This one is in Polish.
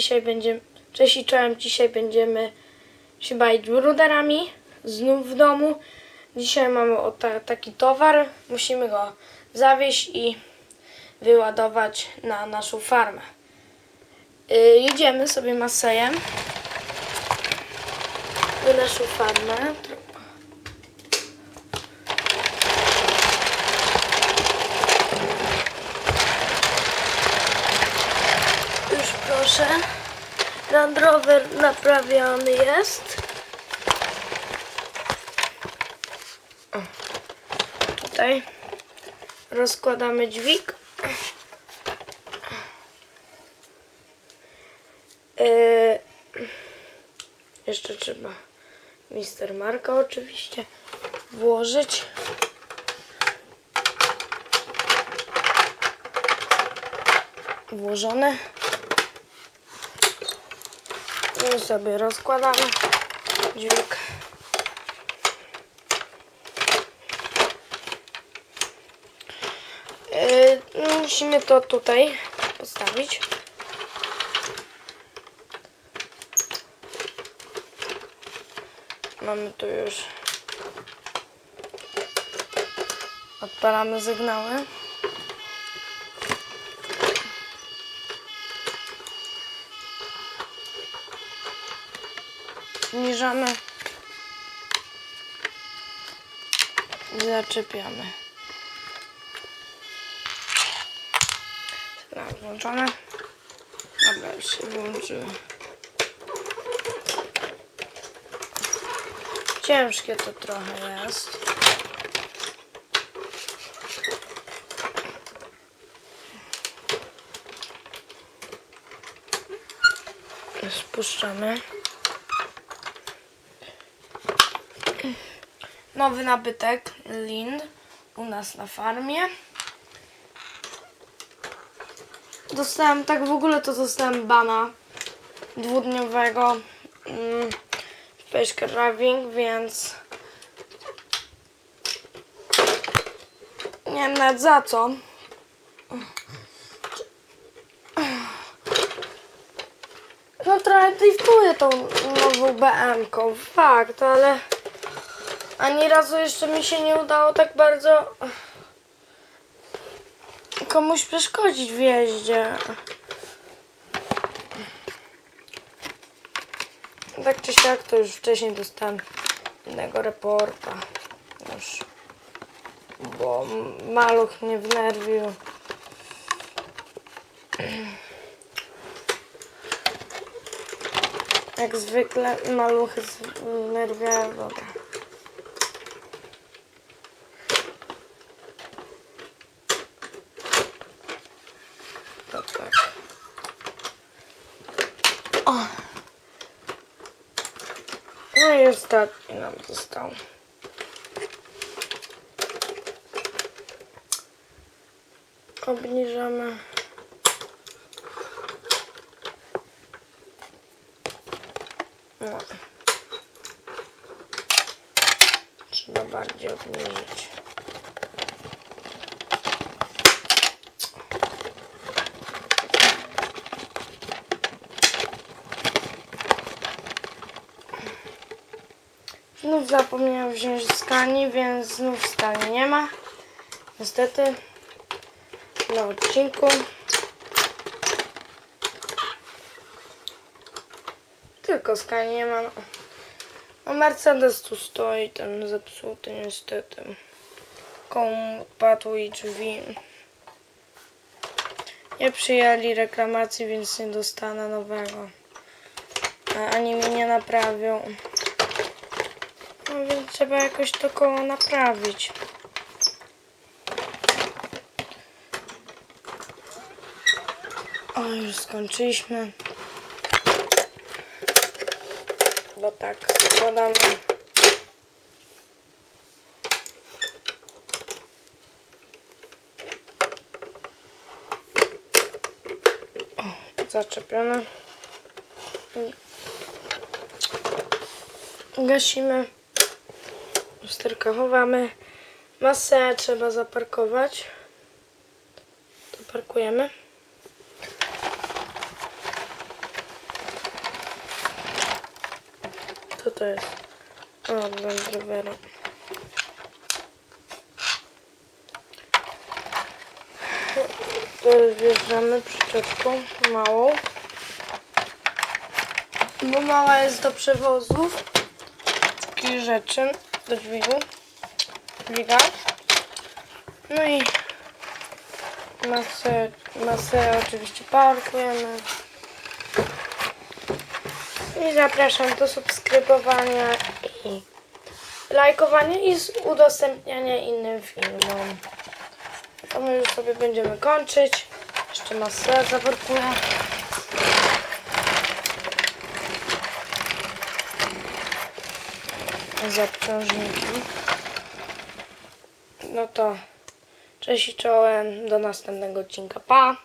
Dzisiaj będziemy, cześć i czołem, dzisiaj będziemy się bawić bruderami, znów w domu. Dzisiaj mamy ta, taki towar, musimy go zawieźć i wyładować na naszą farmę. Yy, jedziemy sobie Masejem na naszą farmę. Już proszę. Land Rover naprawiony jest. O, Tutaj rozkładamy dźwig. Yy, jeszcze trzeba Mister Marka oczywiście włożyć. Włożone. I sobie rozkładamy dźwig. Yy, no, musimy to tutaj postawić. Mamy tu już. Odpalamy sygnały. I zaczepiamy. Sygnał włączone. Dobra, już się włączyły. Ciężkie to trochę jest. Spuszczamy. Nowy nabytek Lind u nas na farmie. Dostałem, tak w ogóle to dostałem bana dwudniowego mm, Space Carving, więc nie wiem nawet za co. No trochę driftuję tą nową BM-ką, fakt, ale ani razu jeszcze mi się nie udało tak bardzo komuś przeszkodzić w jeździe. Tak czy siak to już wcześniej dostałem innego reporta. Już. Bo maluch mnie wnerwił. Jak zwykle maluchy wnerwiają. Dobra. No i ostatni nam został. Obniżamy. No. Trzeba bardziej obniżyć. Znów zapomniałam wziąć skani, więc znów skani nie ma. Niestety. Na odcinku. Tylko skani nie ma. No Mercedes tu stoi, ten zepsuty niestety. Komu padły i drzwi. Nie przyjęli reklamacji, więc nie dostanę nowego. Ani mi nie naprawią. No więc trzeba jakoś to koło naprawić. O, już skończyliśmy. Bo tak, składamy. O, zaczepione. Gasimy lusterka chowamy. Masę trzeba zaparkować. To parkujemy. Co to jest? O, Land Rovera. Wjeżdżamy przyczepką małą. Bo mała jest do przewozów takich rzeczy. Do dźwigu. Dźwiga. No i masę, masę oczywiście parkujemy. I zapraszam do subskrybowania i lajkowania i udostępniania innym filmom. To my już sobie będziemy kończyć. Jeszcze masę zaparkuję. Zapciążniki. No to cześć i czołem. Do następnego odcinka. Pa!